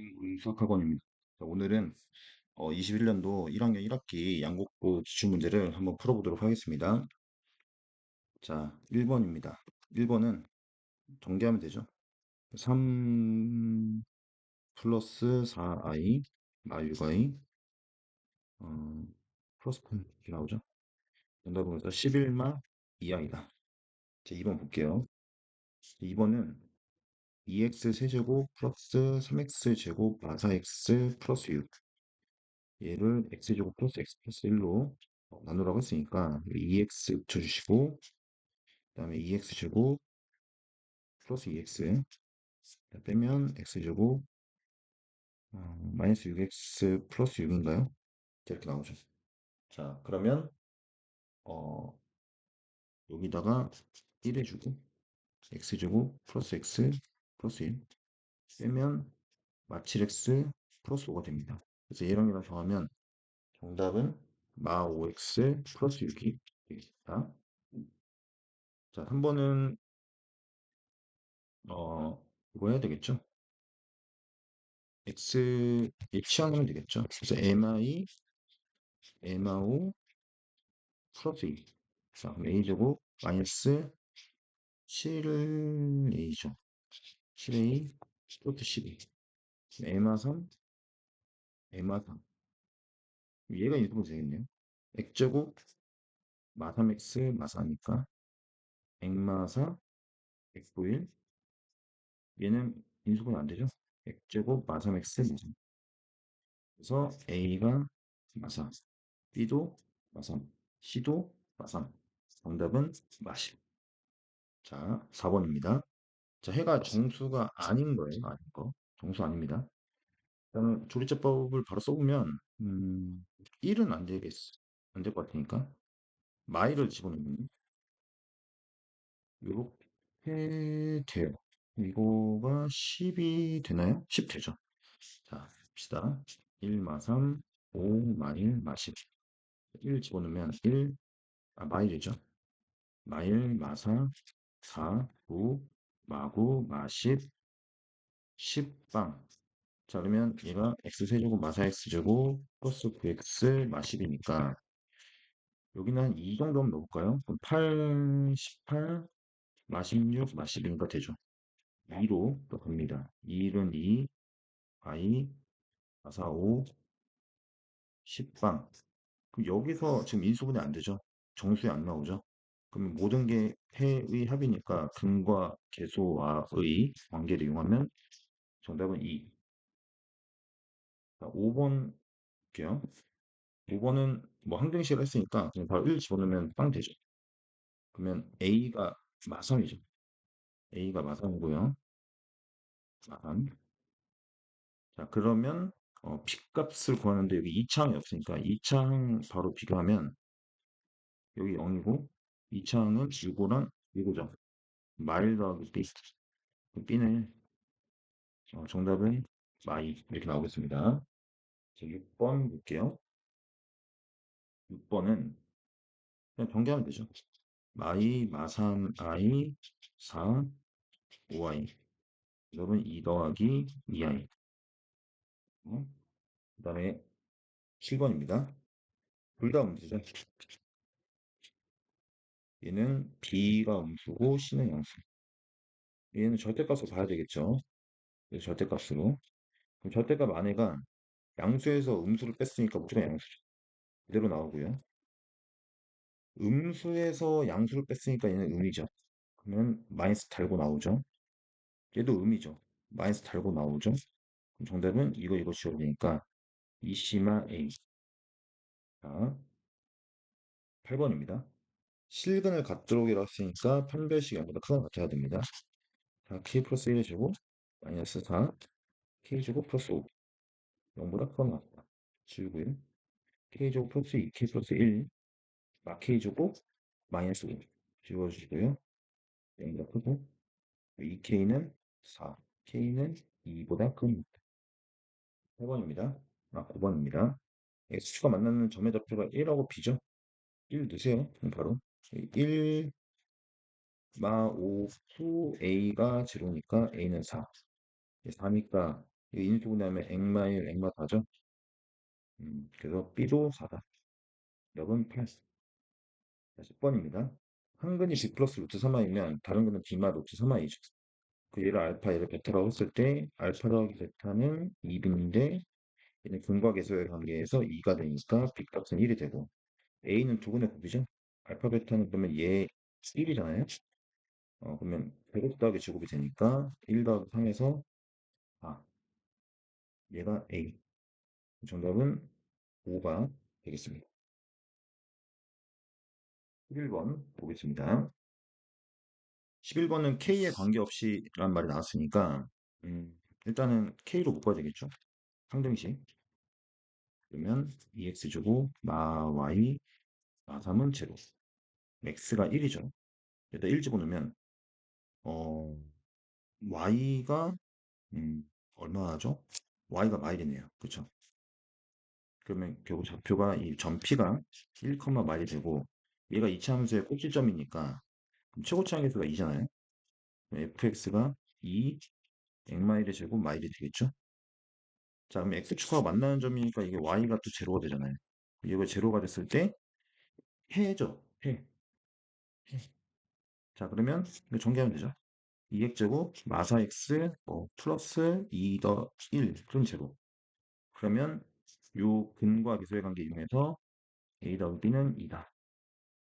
음, 수학학원입니다. 자, 오늘은 어, 21년도 1학년 1학기 양국부 기출 문제를 한번 풀어보도록 하겠습니다. 자, 1번입니다. 1번은 정리하면 되죠. 3 플러스 4i 마유가이 어, 플러스 푼 이렇게 나오죠. 정답은 그래서 11마 2i다. 자, 2번 볼게요. 2번은 2x 세제곱 플러스 3x 제곱 마사 x 플러스 6 얘를 x제곱 플러스 x 플러스 1로 나누라고 했으니까 2x 붙여주시고 그 다음에 2x제곱 플러스 2x 빼면 x제곱 어, 마이너스 6x 플러스 6인가요? 이렇게 나오죠. 자 그러면 어, 여기다가 1 해주고 x제곱 플러스 x 플러스 1 빼면 마 7x 플러스 5가 됩니다. 그래서 얘랑 얘랑 더하면 정답은 마 5x 플러스 6이 되겠습니다. 자, 3번은 어, 이거 해야 되겠죠? x 치환하면 되겠죠? 그래서 mi mi5 플러스 2 자, 그럼 a제곱 마이너스 7a죠. 7a 플러스 12 m마3 m마3 얘가 인수분 되겠네요. 마3x 마4니까 x마4 x9 1 얘는 인수분이 안 되죠? x제곱 마3x 마3 그래서 a가 마4 b도 마3 c도 마3 정답은 마10 자 4번입니다 자 해가 정수가 아닌 거예요 아닌 거. 정수 아닙니다. 일단은 조리제법을 바로 써보면 음, 1은 안 되겠어 안 될 것 같으니까. 마이를 집어넣으면 이렇게 돼요. 이거가 10이 되나요? 10 되죠. 자 봅시다. 1마 3 5 마일 마10 1 집어넣으면 1 아, 마일이죠. 마일 마사 4 9 마구 마10 10빵 자 그러면 얘가 x세제곱 마사 x제곱 플러스 9x 마10이니까 여기는 한 이 정도면 넣을까요? 그럼 8, 18, 마16, 마12니까 되죠? 2로 또 갑니다. 2는 2, i, 마사 5, 10빵 그럼 여기서 지금 인수분해 안 되죠? 정수에 안 나오죠 그러면 모든 게 해의 합이니까 근과 계소와의 관계를 이용하면 정답은 2 자, 5번 볼게요. 5번은 뭐 항등식을 했으니까 그냥 바로 1 집어넣으면 빵 되죠. 그러면 A가 마삼이죠. A가 마삼이고요. 마삼. 자, 그러면 어, B값을 구하는데 여기 2차항이 없으니까 2차항 바로 비교하면 여기 0이고 2차항은 6호랑 6호죠. 마일 더하기 B. B는 어, 정답은 마이 이렇게 나오겠습니다. 자, 6번 볼게요. 6번은 그냥 전개하면 되죠. 마이, 마산, 아이, 4, 5i. 여러분 2 더하기 2i. 어? 그 다음에 7번입니다. 둘다 음수죠. 얘는 B가 음수고 C는 양수. 얘는 절대값으로 봐야 되겠죠. 그래서 절대값으로. 그럼 절대값 안에가 양수에서 음수를 뺐으니까 무조건 양수죠. 그대로 나오고요. 음수에서 양수를 뺐으니까 얘는 음이죠. 그러면 마이너스 달고 나오죠. 얘도 음이죠. 마이너스 달고 나오죠. 그럼 정답은 이거 이거 지워야 되니까 2시마 A. 자, 8번입니다. 실근을 갖도록이라고 했으니까 판별식 0보다 크건 같아야 됩니다. 자, K 플러스 1을 주고 마이너스 4 K 주고 플러스 5 0보다 크건 같다. 지우고요. K 주고 플러스 2 K 플러스 1마 K 주고 마이너스 5 지워주시고요. 0보다 크고 2K는 4 K는 2보다 큽니다. 8번입니다. 아, 9번입니다. X축과 만나는 점의 좌표가 1하고 B죠. 1 넣으세요. 바로 1 마 5 후 A가 제로니까 A는 4 4니까 이거 인수분해 하면 액마일, 액마 4죠? 음, 그래서 B도 4다. 역은 8. 자, 10번입니다. 한 근이 B 플러스 루트 3i면 다른 근은 B마 루트 3i죠. 그 얘를 알파, 얘를 베타라고 했을 때 알파 더하기 베타는 2B인데 얘는 근과 계수의 관계에서 2가 되니까 B 값은 1이 되고 A는 두 근의 곱이죠. 알파 베타는 그러면 얘 1이잖아요. 어, 그러면 제곱 더하기 제곱이 되니까 1 더하기 3에서 아, 얘가 A. 정답은 5가 되겠습니다. 11번 보겠습니다. 11번은 K에 관계없이 라는 말이 나왔으니까 음, 일단은 K로 묶어야 되겠죠. 상등식. 그러면 2x 주고 마 y 마 3은 제로. X가 1이죠. 일단 1 집어넣으면 어, y가 음, 얼마죠? y가 마일이네요. 그쵸? 그러면 결국 좌표가 이 점피가 1, 마일이 되고 얘가 이차 함수의 꼭지점이니까 최고치 항계수가 2잖아요. fx가 2, 액마일의 제곱 마일이 되겠죠? 자, 그럼 x축하고 만나는 점이니까 이게 y가 또 제로가 되잖아요. 이거 제로가 됐을 때 해죠. 해. 해. 자, 그러면 이거 전개하면 되죠. 2x제곱 마사 x 뭐 플러스 2 더 1, 그럼 제로. 그러면 요 근과 계수의 관계 이용해서 a 더하기 b는 2다.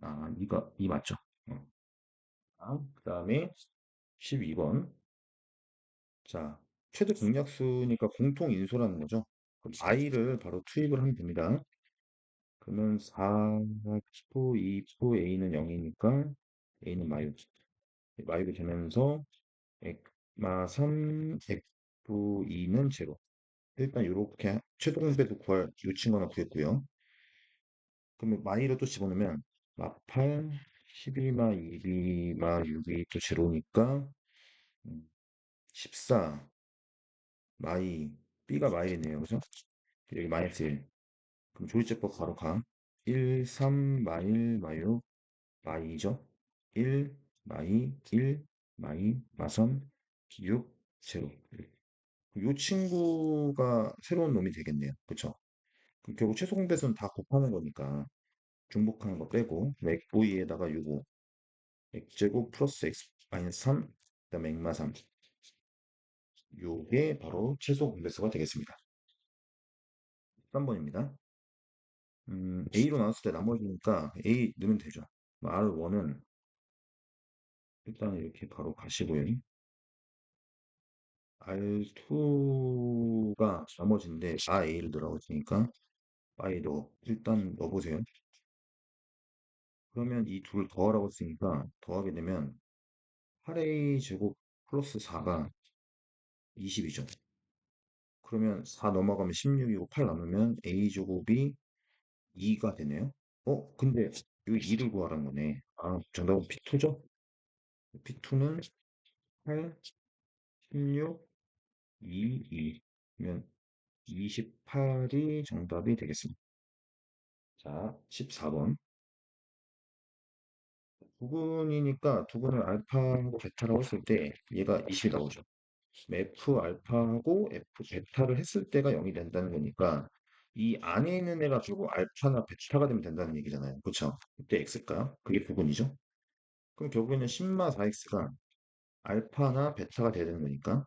아, 이거 2 맞죠? 어. 아, 그 다음에 12번. 자, 최대 공약수니까 공통 인수라는 거죠. 그럼 i를 바로 투입을 하면 됩니다. 그러면 4프, 2프, a는 0이니까 a는 마유. 마유가 되면서 마 3, f2는 제로. 일단 이렇게 최종 배도 구할 요 친구는 구했고요. 그러면 마이를 또 집어넣으면 마 8, 11마 2 마 6이 또 제로니까 14 마이 b가 마일이네요. 그죠? 여기 마이너스 1. 그럼 조리제법 바로 가. 1, 3, 마일, 마유, 마이죠. 1, 마이, 1, 마이, 마선, 6, 제로. 이 친구가 새로운 놈이 되겠네요. 그쵸? 그럼 결국 최소 공배수는 다 곱하는 거니까 중복하는 거 빼고 맥 V에다가 6고 x제곱 플러스 x 마이너스 3 그다음에 액마 3 요게 바로 최소 공배수가 되겠습니다. 3번입니다. 음, A로 나왔을 때 나머지니까 A 넣으면 되죠. R1은 일단 이렇게 바로 가시고요. R2가 나머지인데 아 A를 넣으라고 했으니까 A로 일단 넣어보세요. 그러면 이 둘 더하라고 했으니까 더하게 되면 8A 제곱 플러스 4가 20이죠. 그러면 4 넘어가면 16이고 8 남으면 A 제곱이 2가 되네요. 어? 근데 여기 2를 구하라는 거네. 아, 정답은 P2죠? P2는 8, 16, 2, 2면 28이 정답이 되겠습니다. 자, 14번. 두근이니까 두근을 알파하고 베타라고 했을 때 얘가 20이 나오죠. F 알파하고 F 베타를 했을 때가 0이 된다는 거니까 이 안에 있는 애가 결국 알파나 베타가 되면 된다는 얘기잖아요. 그쵸? 그때 X일까요? 그게 부분이죠. 그럼 결국에는 신마 4X가 알파나 베타가 돼야 되는 거니까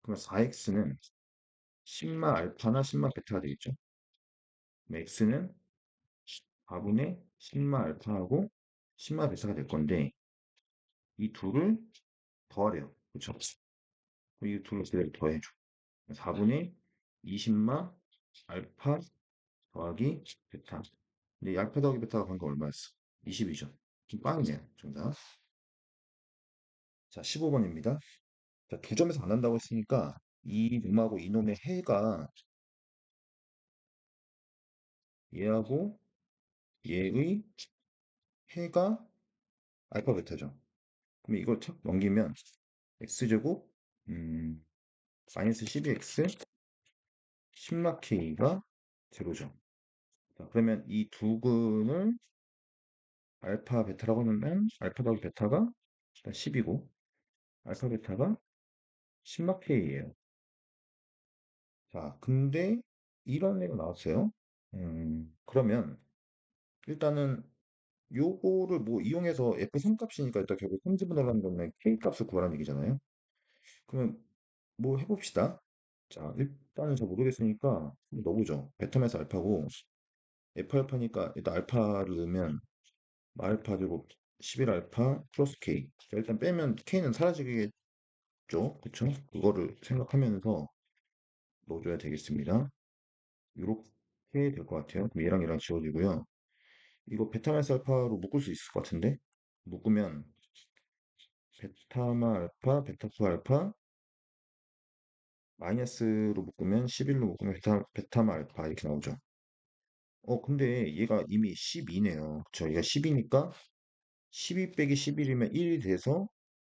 그러면 4X는 신마 알파나 신마 베타가 되겠죠. X는 4분의 신마 알파하고 신마 베타가 될 건데 이 둘을 더하래요. 그쵸? 이 둘을 그대로 더해줘. 4분의 20마 알파 더하기 베타. 근데 알파 더하기 베타가 방금 얼마였어? 20이죠. 좀 빵이네요. 정답. 자, 15번입니다. 자, 두 점에서 안 한다고 했으니까 이 놈하고 이 놈의 해가 얘하고 얘의 해가 알파 베타죠. 그럼 이걸 탁 넘기면 x제곱 음, 마이너스 12x 10마k가 제로죠. 자, 그러면 이 두 근을 알파 베타라고 하면 알파 더하기 베타가 10이고 알파 베타가 10마k예요. 자, 근데 이런 애가 나왔어요. 음, 그러면 일단은 요거를 뭐 이용해서 F3 값이니까 일단 결국 3집어넣으는 다음에 K 값을 구하라는 얘기잖아요. 그러면 뭐 해봅시다. 자, 일단은 잘 모르겠으니까 넣어보죠. 베타에서 알파고 F 알파니까 일단 알파를 넣으면 마알파 제곱 11 알파 플러스 K. 자, 일단 빼면 K는 사라지겠죠? 그쵸? 그거를 생각하면서 넣어줘야 되겠습니다. 이렇게 될 것 같아요. 그럼 얘랑 얘랑 지워지고요. 이거 베타마이너스 알파로 묶을 수 있을 것 같은데? 묶으면 베타마 알파, 베타프 알파 마이너스로 묶으면 11로 묶으면 베타, 베타마 알파 이렇게 나오죠. 어, 근데 얘가 이미 12네요. 그쵸? 얘가 10이니까 12 빼기 11이면 1이 돼서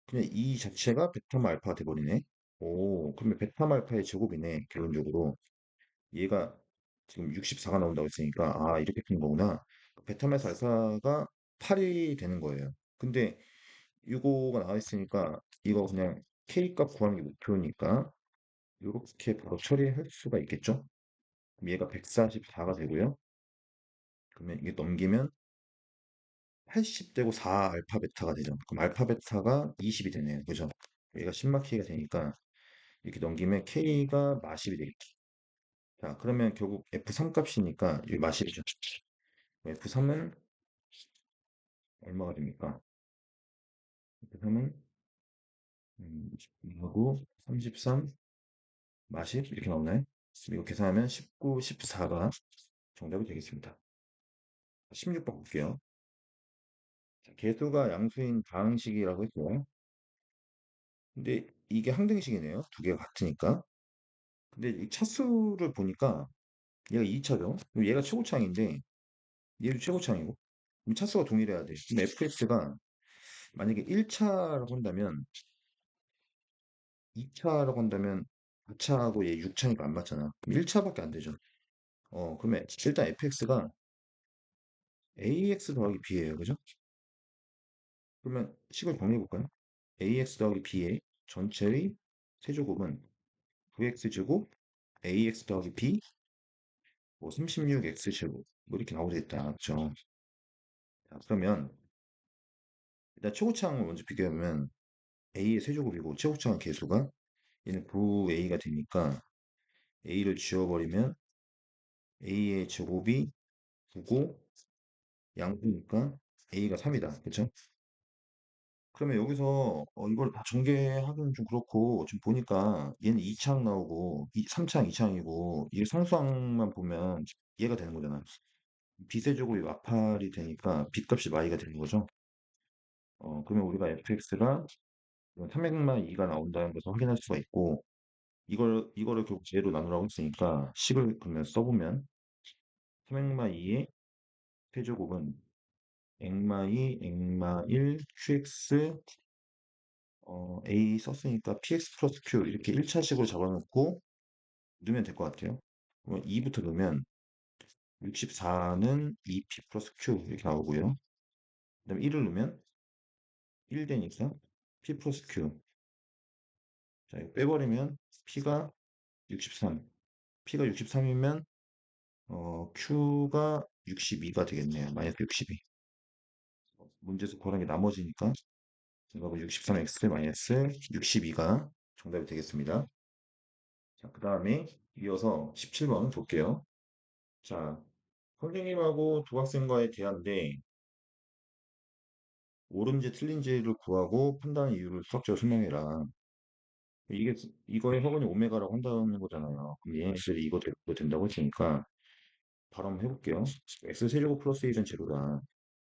그냥 이 자체가 베타마 알파가 돼버리네. 오, 그러면 베타마 알파의 제곱이네. 결론적으로. 얘가 지금 64가 나온다고 했으니까 아 이렇게 푸는 거구나. 베타마이너스 알파가 8이 되는 거예요. 근데 이거가 나와 있으니까 이거 그냥 K 값 구하는 게 목표니까 이렇게 바로 처리할 수가 있겠죠? 얘가 144가 되고요. 그러면 이게 넘기면 80 되고 4 알파 베타가 되죠. 그럼 알파 베타가 20이 되네요. 그죠? 얘가 10마 K가 되니까 이렇게 넘기면 K가 마십이 되겠죠. 자, 그러면 결국 F3 값이니까 여기 마십이죠. F3은 얼마가 됩니까? F3은 음, 2하고 33, 마십 이렇게 나오나요? 이거 계산하면 19, 14가 정답이 되겠습니다. 16번 볼게요. 자, 개수가 양수인 다항식이라고 했고요. 근데 이게 항등식이네요. 두 개가 같으니까. 근데 이 차수를 보니까 얘가 2차죠. 얘가 최고차항인데 얘도 최고차항이고 그럼 차수가 동일해야 돼. 그럼 fx가 만약에 1차라고 한다면 2차라고 한다면 4차하고 얘 6차니까 안 맞잖아. 그럼 1차밖에 안 되죠. 어, 그러면 일단 fx가 ax 더하기 b예요. 그죠? 그러면 식을 정리해 볼까요? ax 더하기 b의 전체의 세제곱은 9x제곱 ax 더하기 b 뭐 36x제곱 뭐 이렇게 나오겠다. 그죠? 자, 그러면 일단 최고차항을 먼저 비교하면 a의 세제곱이고 최고차항 개수가 얘는 9a가 되니까 a를 지워버리면 a의 제곱이 9고 양수니까 a가 3이다. 그쵸? 그러면 여기서 어, 이걸 다 전개하기는 좀 그렇고 지금 보니까 얘는 2창 나오고 3창 2창이고 이게 상수항만 보면 얘가 되는 거잖아. 비세제곱이 마팔이 되니까 빗값이 마이가 되는 거죠. 어, 그러면 우리가 fx가 300만 2가 나온다는 것을 확인할 수가 있고 이걸 이거를 결국 제로 나누라고 했으니까 식을 그러면 써보면 300마 2의 세제곱은 엑마 2, 엑마 1, qx 어, a 썼으니까 px 플러스 q 이렇게 1차식으로 잡아놓고 넣으면 될 것 같아요. 그러면 2부터 넣으면 64는 2p 플러스 q 이렇게 나오고요. 그 다음에 1을 넣으면 1 되니까 p 플러스 q 자, 이거 빼버리면 p가 63 p가 63이면 어, q가 62가 되겠네요. 마이너스 62 문제에서 구하는 게 나머지니까 이거하고 63x 마이너스 62가 정답이 되겠습니다. 자, 그 다음에 이어서 17번 볼게요. 자, 선생님하고 도학생과의 대화인데 옳은지 틀린지를 구하고 판단 이유를 수학적으로 설명해라. 이게 이거의 허근이 오메가라고 한다는 거잖아요. 그럼 얘네들이 이거 되- 이거 된다고 했으니까 바로 한번 해볼게요. x 세제곱 플러스 1은 제로다.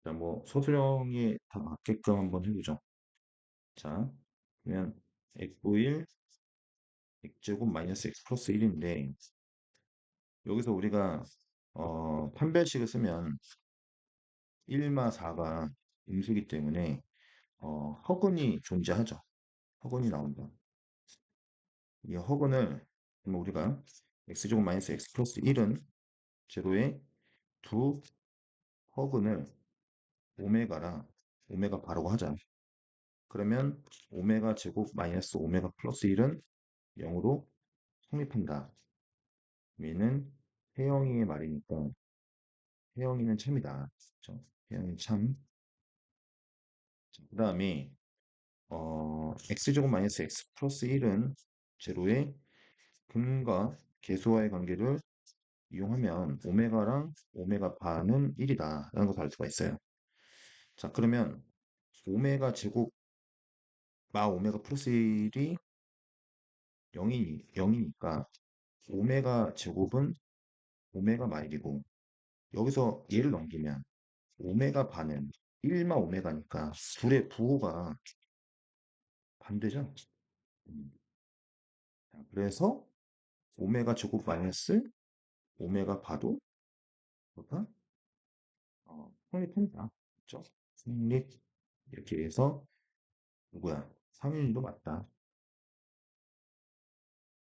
자, 뭐 서술형에 다 맞게끔 한번 해보죠. 자, 그러면 x1 x제곱 마이너스 x 플러스 1인데 여기서 우리가 어, 판별식을 쓰면 1마 4가 음수기 때문에 어, 허근이 존재하죠. 허근이 나온다. 이 허근을 우리가 x제곱 마이너스 x 플러스 1은 제로의 두 허근을 오메가라 오메가 바라고 하자. 그러면 오메가 제곱 마이너스 오메가 플러스 1은 0으로 성립한다. 얘는 혜영이의 말이니까 혜영이는 참이다. 그렇죠? 혜영이는 참. 그 다음에 어, x제곱 마이너스 x 플러스 1은 제로의 근과 계수와의 관계를 이용하면 오메가랑 오메가 반은 1이다 라는 것을 알 수가 있어요. 자 그러면 오메가 제곱 마 오메가 플러스 1이 0이, 0이니까 오메가 제곱은 오메가 마일이고 여기서 얘를 넘기면 오메가 반은 1마 오메가니까 둘의 부호가 반대죠. 음. 자, 그래서 오메가 제곱 마이너스 오메가 바도 뭐가 어, 성립합니다. 그렇죠? 성립 이렇게 해서 누구야? 상윤이도 맞다.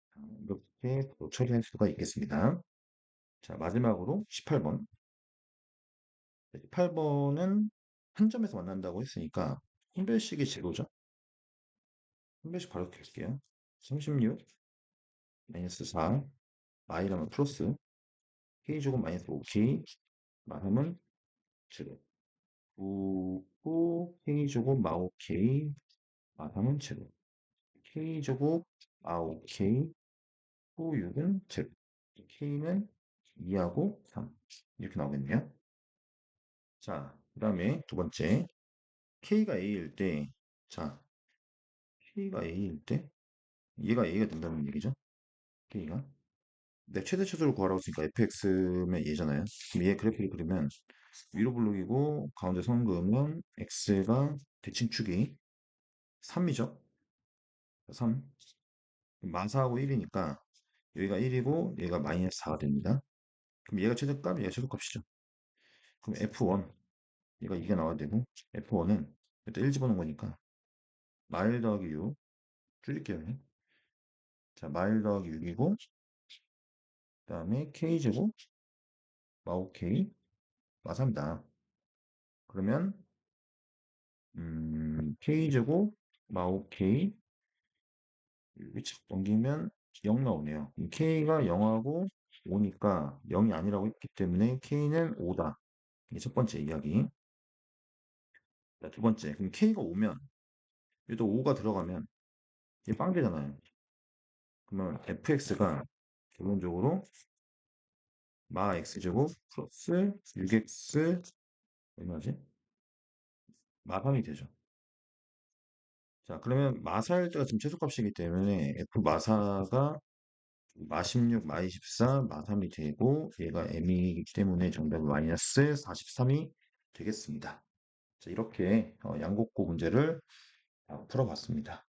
자, 이렇게 또 처리할 수가 있겠습니다. 자, 마지막으로 18번. 18번은 한 점에서 만난다고 했으니까 혼별식이 제로죠. 혼별식 바로 켤게요. 36 마이너스 4 i라면 플러스 k제곱 마이너스 5k 마하면 제로 9 k제곱 마오 k 마하면 제로 k제곱 마오 k 후 6은 제로 k는 2하고 3 이렇게 나오겠네요. 자, 그 다음에 두 번째 k가 a일 때, 자, k가 a일 때, 얘가 a가 된다는 얘기죠. k가. 내 최대 최소를 구하라고 했으니까 fx면 얘잖아요. 그럼 얘 그래프를 그리면 위로 블록이고 가운데 선 그으면 x가 대칭축이 3이죠. 3. 마사하고 1이니까 여기가 1이고 얘가 마이너스 4가 됩니다. 그럼 얘가 최대값, 얘가 최소값이죠. 그럼 f1 얘가 이게 나와야 되고 f1은 일단 1 집어넣은 거니까 마일 더하기 6 줄일게요. 자, 마일 더하기 6이고 그 다음에 k제곱 마오 k 마삼이다. 그러면 음, k제곱 마오 k 위치 넘기면 0 나오네요. k가 0하고 5니까 0이 아니라고 했기 때문에 k는 5다. 이게 첫 번째 이야기. 자, 두 번째. 그럼 k가 5면 얘도 5가 들어가면 이게 빵되잖아요. 그러면 fx가 기본적으로 마 x제곱 플러스 6x 얼마지? 마3이 되죠. 자, 그러면 마사일 때가 지금 최소값이기 때문에 f 마사가 마 16, 마 24, 마 3이 되고 얘가 m이기 때문에 정답은 마이너스 43이 되겠습니다. 자, 이렇게 어, 양곡고 문제를 어, 풀어봤습니다.